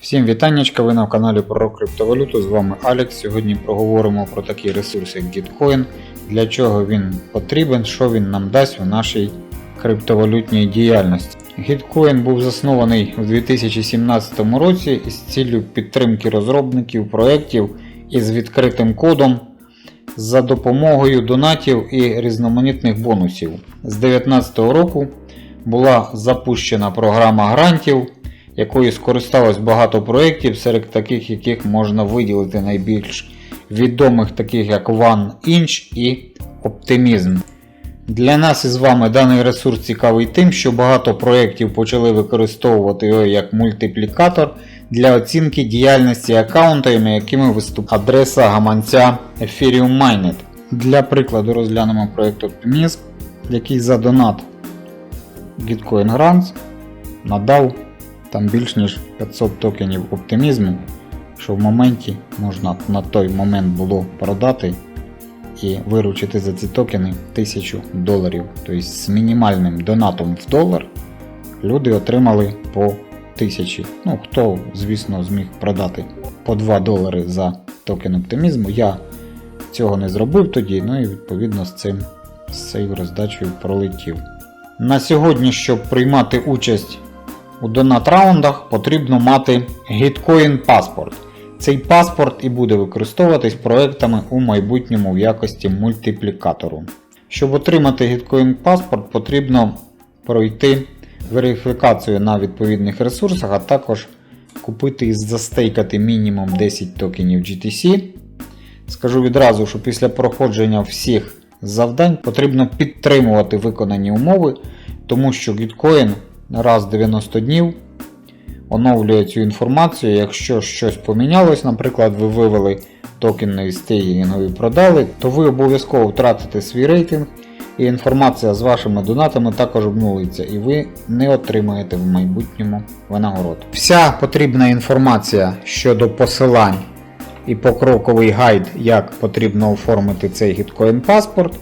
Всім вітаннячка, ви на каналі про криптовалюту. З вами Алекс. Сьогодні проговоримо про такий ресурс, як Gitcoin, для чого він потрібен, що він нам дасть у нашій криптовалютній діяльності. Gitcoin був заснований у 2017 році із ціллю підтримки розробників проєктів із відкритим кодом за допомогою донатів і різноманітних бонусів. З 2019 року була запущена програма грантів якою скористалось багато проєктів, серед таких, яких можна виділити найбільш відомих, таких як OneInch і Optimism. Для нас із вами даний ресурс цікавий тим, що багато проєктів почали використовувати його як мультиплікатор для оцінки діяльності аккаунтами, якими виступає адреса гаманця Ethereum Mainnet. Для прикладу розглянемо проєкт Optimism, який за донат Gitcoin Grants надав там більш ніж 500 токенів оптимізму, що в моменті можна на той момент було продати і виручити за ці токени 1000 доларів. Тобто з мінімальним донатом в долар люди отримали по 1000. Ну, хто, звісно, зміг продати по 2 долари за токен оптимізму. Я цього не зробив тоді, ну і відповідно з цим з цією роздачею пролетів. На сьогодні, щоб приймати участь у донат раундах потрібно мати Gitcoin паспорт. Цей паспорт і буде використовуватись проектами у майбутньому в якості мультиплікатору. Щоб отримати Gitcoin паспорт, потрібно пройти верифікацію на відповідних ресурсах, а також купити і застейкати мінімум 10 токенів GTC. Скажу відразу, що після проходження всіх завдань потрібно підтримувати виконані умови, тому що Gitcoin раз в 90 днів оновлює цю інформацію. Якщо щось помінялось, наприклад, ви вивели токен на стейгінгу і продали, то ви обов'язково втратите свій рейтинг. І інформація з вашими донатами також обнулиться, і ви не отримаєте в майбутньому винагород. Вся потрібна інформація щодо посилань і покроковий гайд, як потрібно оформити цей гіткоін паспорт,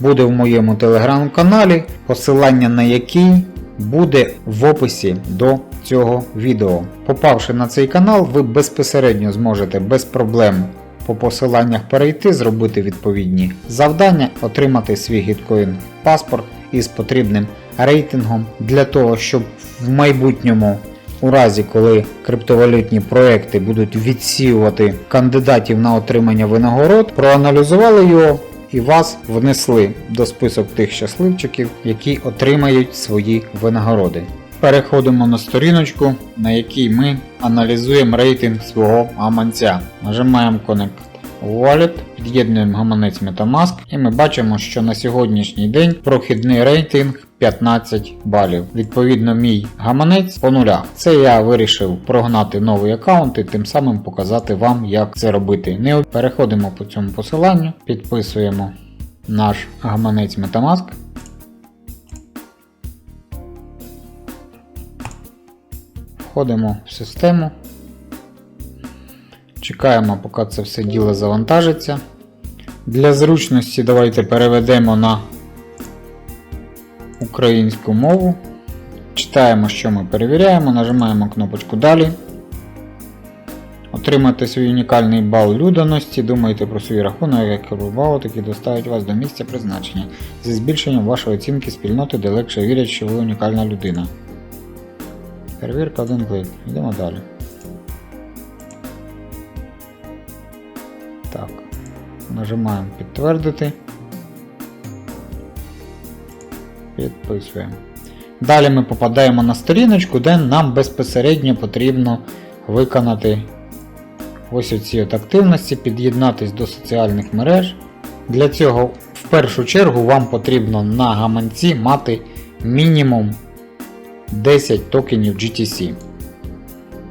буде в моєму телеграм-каналі, посилання на який буде в описі до цього відео. Попавши на цей канал, ви безпосередньо зможете без проблем по посиланнях перейти, зробити відповідні завдання, отримати свій гіткоін паспорт із потрібним рейтингом для того, щоб в майбутньому. У разі, коли криптовалютні проекти будуть відсіювати кандидатів на отримання винагород, проаналізували його і вас внесли до список тих щасливчиків, які отримають свої винагороди. Переходимо на сторіночку, на якій ми аналізуємо рейтинг свого гаманця. Нажимаємо Connect Wallet, під'єднуємо гаманець Metamask і ми бачимо, що на сьогоднішній день прохідний рейтинг 15 балів. Відповідно, мій гаманець по нулях. Це я вирішив прогнати новий аккаунт і тим самим показати вам, як це робити. Не переходимо по цьому посиланню, підписуємо наш гаманець Metamask. Входимо в систему. Чекаємо, поки це все діло завантажиться. Для зручності давайте переведемо на українську мову. Читаємо, що ми перевіряємо, нажимаємо кнопочку Далі. Отримати свій унікальний бал люданості, думайте про свій рахунок, як бал, які доставить вас до місця призначення. Зі збільшенням вашої оцінки спільноти, де легше вірять, що ви унікальна людина. Перевірка один клик. Йдемо далі. Нажимаємо підтвердити. Підписуємо. Далі ми попадаємо на сторіночку, де нам безпосередньо потрібно виконати ось оці от активності, під'єднатись до соціальних мереж. Для цього в першу чергу вам потрібно на гаманці мати мінімум 10 токенів GTC.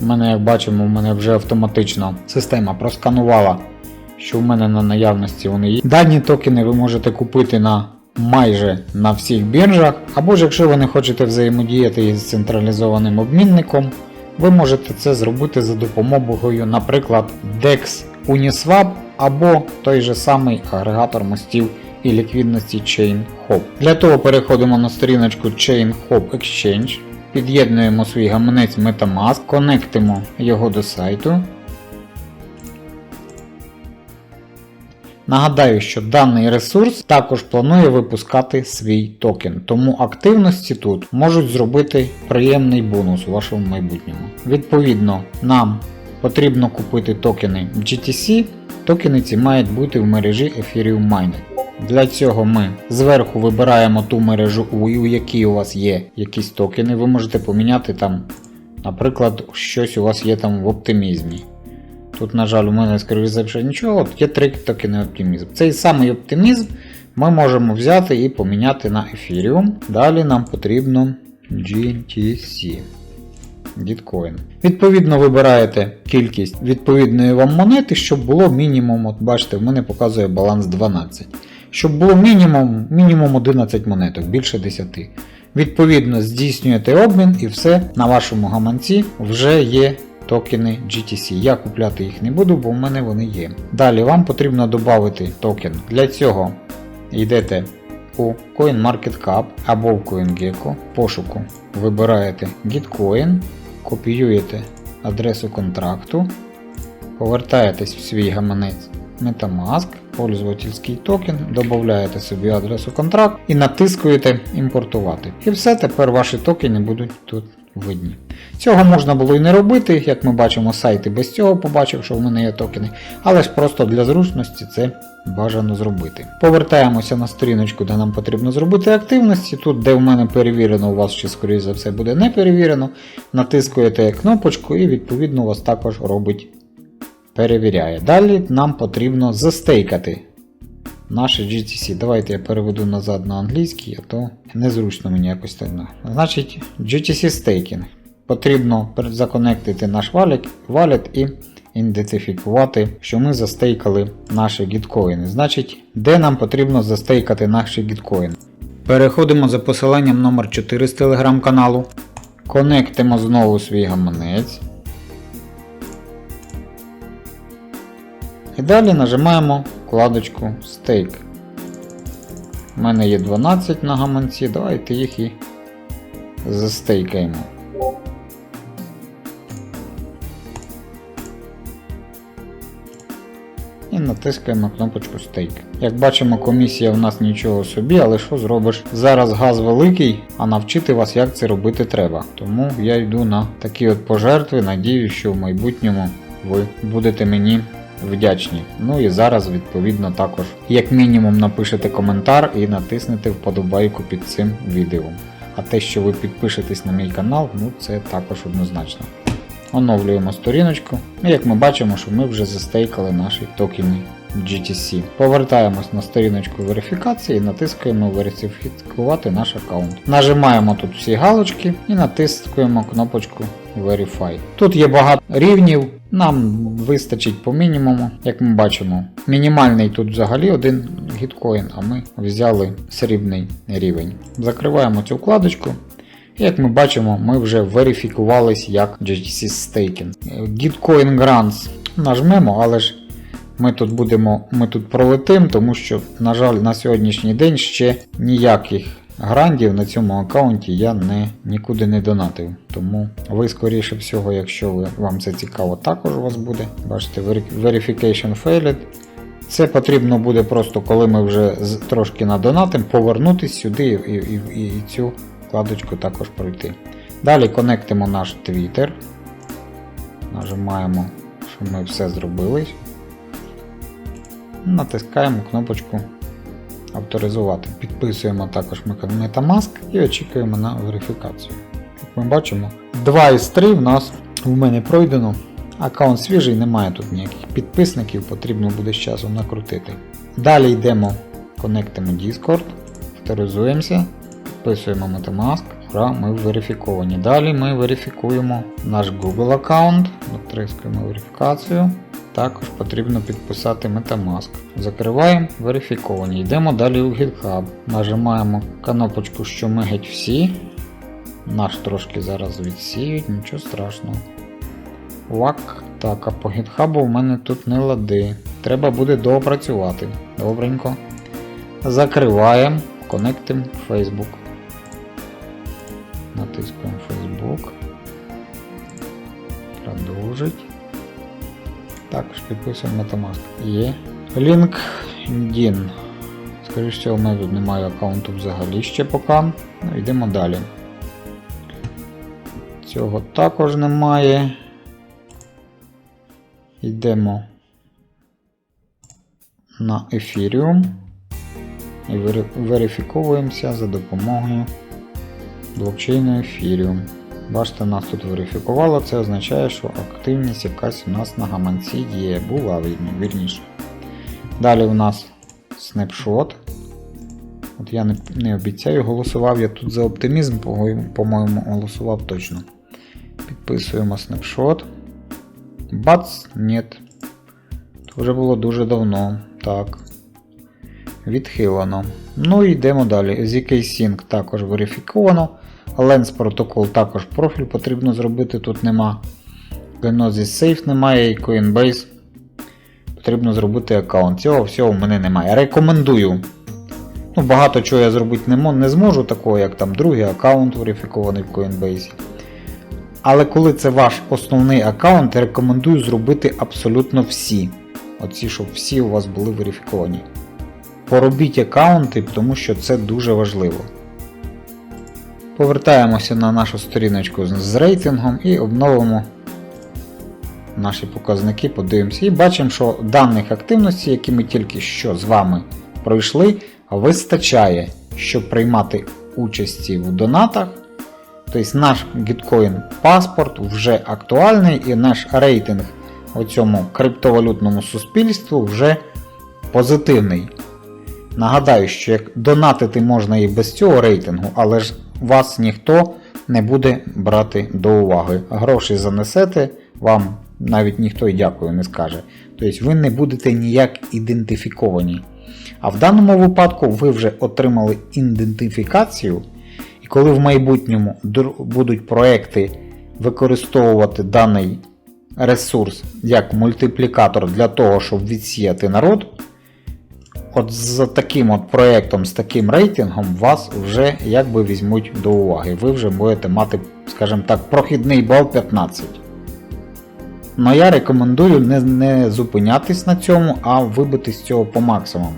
У мене, як бачимо, у мене вже автоматично система просканувала, що в мене на наявності вони є. Дані токени ви можете купити на майже на всіх біржах, або ж якщо ви не хочете взаємодіяти із централізованим обмінником, ви можете це зробити за допомогою, наприклад, DEX Uniswap або той же самий агрегатор мостів і ліквідності ChainHop. Для того переходимо на сторіночку ChainHop Exchange. під'єднуємо свій гаманець Metamask, конектимо його до сайту. Нагадаю, що даний ресурс також планує випускати свій токен, тому активності тут можуть зробити приємний бонус у вашому майбутньому. Відповідно, нам потрібно купити токени GTC. Токени ці мають бути в мережі Ethereum Mining. Для цього ми зверху вибираємо ту мережу, у якій у вас є якісь токени. Ви можете поміняти там, наприклад, щось у вас є там в оптимізмі. Тут, на жаль, у мене, скоріше за все, нічого, є три токени оптимізм. Цей самий оптимізм ми можемо взяти і поміняти на Ethereum. Далі нам потрібно GTC. Gitcoin. Відповідно, вибираєте кількість відповідної вам монети, щоб було мінімум, от бачите, в мене показує баланс 12. Щоб було мінімум, мінімум 11 монеток, більше 10. Відповідно, здійснюєте обмін і все на вашому гаманці вже є токени GTC. Я купляти їх не буду, бо в мене вони є. Далі вам потрібно додати токен. Для цього йдете у CoinMarketCap або в CoinGecko, пошуку вибираєте Gitcoin, копіюєте адресу контракту, повертаєтесь в свій гаманець Metamask, пользовательський токен, додаєте собі адресу контракту і натискуєте імпортувати. І все, тепер ваші токени будуть тут видні. Цього можна було і не робити, як ми бачимо, сайт і без цього побачив, що в мене є токени, але ж просто для зручності це бажано зробити. Повертаємося на сторіночку, де нам потрібно зробити активності. Тут, де в мене перевірено, у вас ще, скоріше за все, буде не перевірено. Натискуєте кнопочку і відповідно у вас також робить перевіряє. Далі нам потрібно застейкати наше GTC. Давайте я переведу назад на англійський, а то незручно мені якось так. Значить, GTC Staking. Потрібно законектити наш валет і ідентифікувати, що ми застейкали наші гіткоїни. Значить, де нам потрібно застейкати наші гіткоїни. Переходимо за посиланням номер 4 з телеграм-каналу. Конектимо знову свій гаманець. І далі нажимаємо вкладочку Stake. У мене є 12 на гаманці, давайте їх і застейкаємо. І натискаємо кнопочку Stake. Як бачимо, комісія в нас нічого собі, але що зробиш? Зараз газ великий, а навчити вас, як це робити треба. Тому я йду на такі от пожертви. Надію, що в майбутньому ви будете мені вдячні. Ну і зараз, відповідно, також, як мінімум, напишете коментар і натиснете вподобайку під цим відео. А те, що ви підпишетесь на мій канал, ну це також однозначно. Оновлюємо сторіночку. І як ми бачимо, що ми вже застейкали наші токени GTC. Повертаємось на сторіночку верифікації і натискаємо верифікувати наш аккаунт. Нажимаємо тут всі галочки і натискуємо кнопочку Verify. Тут є багато рівнів, нам вистачить по мінімуму, як ми бачимо. Мінімальний тут взагалі один гіткоін, а ми взяли срібний рівень. Закриваємо цю вкладочку. Як ми бачимо, ми вже верифікувались як GTC Staking. Gitcoin Grants нажмемо, але ж ми тут будемо, ми тут пролетим, тому що, на жаль, на сьогоднішній день ще ніяких грандів на цьому аккаунті я не, нікуди не донатив. Тому ви, скоріше всього, якщо ви, вам це цікаво, також у вас буде. Бачите, Verification Failed. Це потрібно буде просто, коли ми вже трошки надонатимо, повернутися сюди і, і, і, і цю вкладочку також пройти. Далі конектимо наш Twitter. Нажимаємо, що ми все зробили. Натискаємо кнопочку авторизувати. Підписуємо також Metamask і очікуємо на верифікацію. Як ми бачимо, 2 із 3 в нас в мене пройдено. Аккаунт свіжий, немає тут ніяких підписників, потрібно буде з часом накрутити. Далі йдемо, конектимо Discord, авторизуємося, підписуємо Metamask. Ура, ми верифіковані. Далі ми верифікуємо наш Google аккаунт, натискуємо верифікацію. Також потрібно підписати Metamask. Закриваємо, верифіковані. Йдемо далі у GitHub. Нажимаємо кнопочку, що ми геть всі. Наш трошки зараз відсіють, нічого страшного. Вак. Так, а по GitHub в мене тут не лади. Треба буде доопрацювати. Добренько. Закриваємо, конектимо Facebook. Натискуємо Facebook. Facebook. Продовжить. Також підписуємо Metamask. Є. LinkedIn. Скоріше всього, в мене тут немає аккаунту взагалі ще поки. Ну, йдемо далі. Цього також немає. Йдемо на Ethereum і верифіковуємося за допомогою блокчейну Ethereum. Бачите, нас тут верифікувало, це означає, що активність якась у нас на гаманці є, була вірні- вірніше. Далі у нас снапшот. От я не, не обіцяю, голосував я тут за оптимізм, по- по-моєму, голосував точно. Підписуємо снапшот. Бац, нет. Це вже було дуже давно. Так. Відхилено. Ну і йдемо далі. ZK Sync також верифіковано. Lens протокол також профіль потрібно зробити, тут нема. Genesis Safe немає і Coinbase. Потрібно зробити аккаунт. Цього всього в мене немає. Рекомендую. Ну, багато чого я зробити не, не зможу, такого як там другий аккаунт верифікований в Coinbase. Але коли це ваш основний аккаунт, рекомендую зробити абсолютно всі. Оці, щоб всі у вас були верифіковані. Поробіть аккаунти, тому що це дуже важливо. Повертаємося на нашу сторіночку з- рейтингом і обновимо наші показники, подивимося. І бачимо, що даних активності, які ми тільки що з вами пройшли, вистачає, щоб приймати участі в донатах. Тобто наш Gitcoin паспорт вже актуальний і наш рейтинг у цьому криптовалютному суспільству вже позитивний. Нагадаю, що як донатити можна і без цього рейтингу, але ж вас ніхто не буде брати до уваги. Гроші занесете, вам навіть ніхто й дякую не скаже. Тобто ви не будете ніяк ідентифіковані. А в даному випадку ви вже отримали ідентифікацію, і коли в майбутньому будуть проекти використовувати даний ресурс як мультиплікатор для того, щоб відсіяти народ, от з таким от проєктом, з таким рейтингом вас вже якби візьмуть до уваги. Ви вже будете мати, скажімо так, прохідний бал 15. Но я рекомендую не, не зупинятись на цьому, а вибити з цього по максимуму.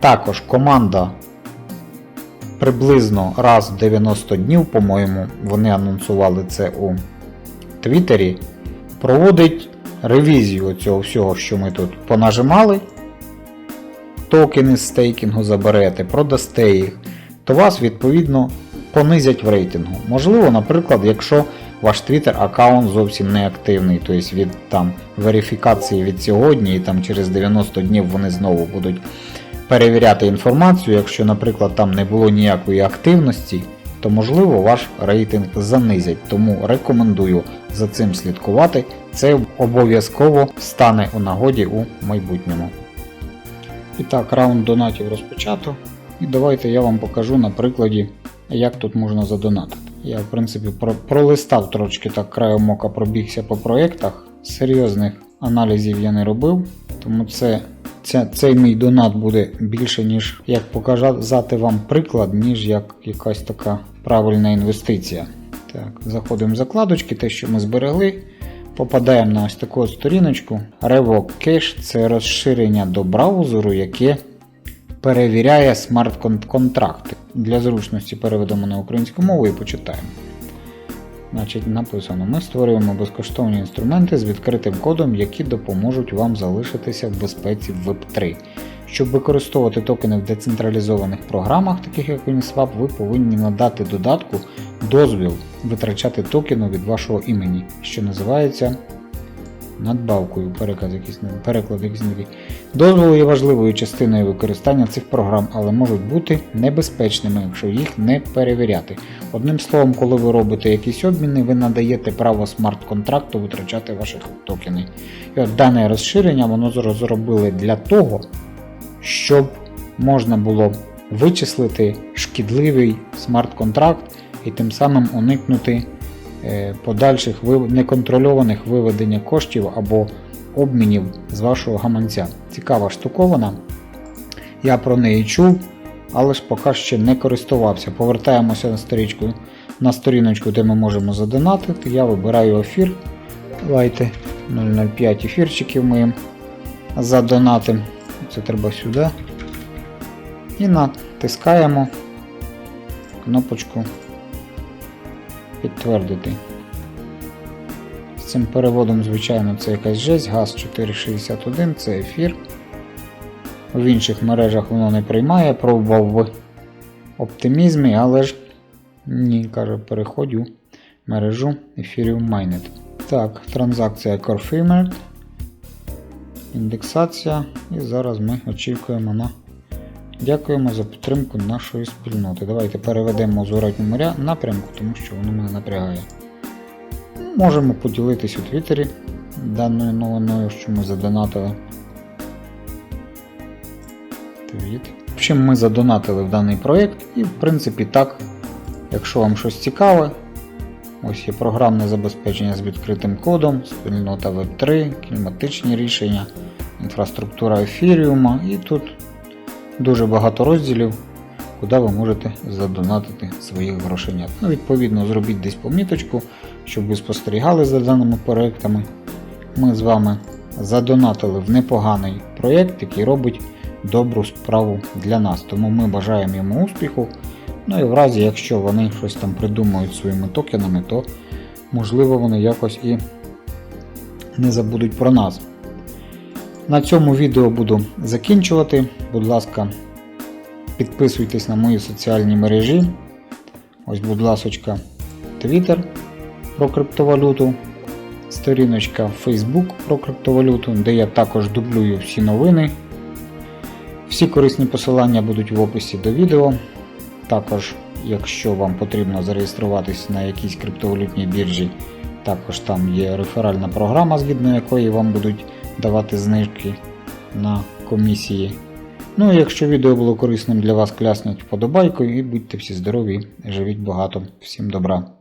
Також команда приблизно раз в 90 днів, по-моєму, вони анонсували це у Твіттері, проводить ревізію цього всього, що ми тут понажимали. Токени з стейкінгу заберете, продасте їх, то вас відповідно понизять в рейтингу. Можливо, наприклад, якщо ваш Twitter аккаунт зовсім не активний, тобто від там верифікації від сьогодні і там через 90 днів вони знову будуть перевіряти інформацію. Якщо, наприклад, там не було ніякої активності, то можливо ваш рейтинг занизять. Тому рекомендую за цим слідкувати. Це обов'язково стане у нагоді у майбутньому. І так, раунд донатів розпочато. І давайте я вам покажу на прикладі, як тут можна задонатити. Я, в принципі, про- пролистав трошки так краєм ока пробігся по проєктах. Серйозних аналізів я не робив, тому це, це, цей мій донат буде більше, ніж як показати вам приклад, ніж як якась така правильна інвестиція. Так, заходимо в закладочки, те, що ми зберегли. Попадаємо на ось таку сторіночку. Cache це розширення до браузеру, яке перевіряє смарт-контракти. Для зручності переведемо на українську мову і почитаємо. Значить, написано: ми створюємо безкоштовні інструменти з відкритим кодом, які допоможуть вам залишитися в безпеці в Web3. Щоб використовувати токени в децентралізованих програмах, таких як Uniswap, ви повинні надати додатку дозвіл витрачати токени від вашого імені, що називається надбавкою. Переклад не. Дозволи є важливою частиною використання цих програм, але можуть бути небезпечними, якщо їх не перевіряти. Одним словом, коли ви робите якісь обміни, ви надаєте право смарт-контракту витрачати ваші токени. І от дане розширення воно зробили для того, щоб можна було вичислити шкідливий смарт-контракт і тим самим уникнути е, подальших неконтрольованих виведення коштів або обмінів з вашого гаманця. Цікава штуковина. Я про неї чув, але ж поки ще не користувався. Повертаємося на сторічку на сторіночку, де ми можемо задонатити. Я вибираю ефір. Давайте 005 ефірчиків ми їм задонатимо. Це треба сюди. І натискаємо кнопочку підтвердити. З цим переводом, звичайно, це якась жесть. ГАЗ 461, це ефір. В інших мережах воно не приймає, пробував в оптимізмі, але ж ні, каже, переходю в мережу Ethereum Mainnet. Так, транзакція Confirmed. Індексація. І зараз ми очікуємо на. Дякуємо за підтримку нашої спільноти. Давайте переведемо в зворотньому ря- напрямку, тому що воно мене напрягає. Можемо поділитись у Твіттері даною новиною, що ми задонатили. Твіт. Общем, ми задонатили в даний проєкт, і в принципі так, якщо вам щось цікаве, ось є програмне забезпечення з відкритим кодом, спільнота Web3, кліматичні рішення, інфраструктура ефіріума, і тут дуже багато розділів, куди ви можете задонатити своїх грошенят. Ну, відповідно, зробіть десь поміточку, щоб ви спостерігали за даними проектами. Ми з вами задонатили в непоганий проєкт, який робить добру справу для нас. Тому ми бажаємо йому успіху. Ну і в разі, якщо вони щось там придумають своїми токенами, то можливо вони якось і не забудуть про нас. На цьому відео буду закінчувати. Будь ласка, підписуйтесь на мої соціальні мережі. Ось, будь ласочка, Twitter про криптовалюту, сторіночка Facebook про криптовалюту, де я також дублюю всі новини. Всі корисні посилання будуть в описі до відео. Також, якщо вам потрібно зареєструватись на якійсь криптовалютній біржі, також там є реферальна програма, згідно якої вам будуть давати знижки на комісії. Ну а якщо відео було корисним для вас, клясніть вподобайкою і будьте всі здорові, живіть багато. Всім добра!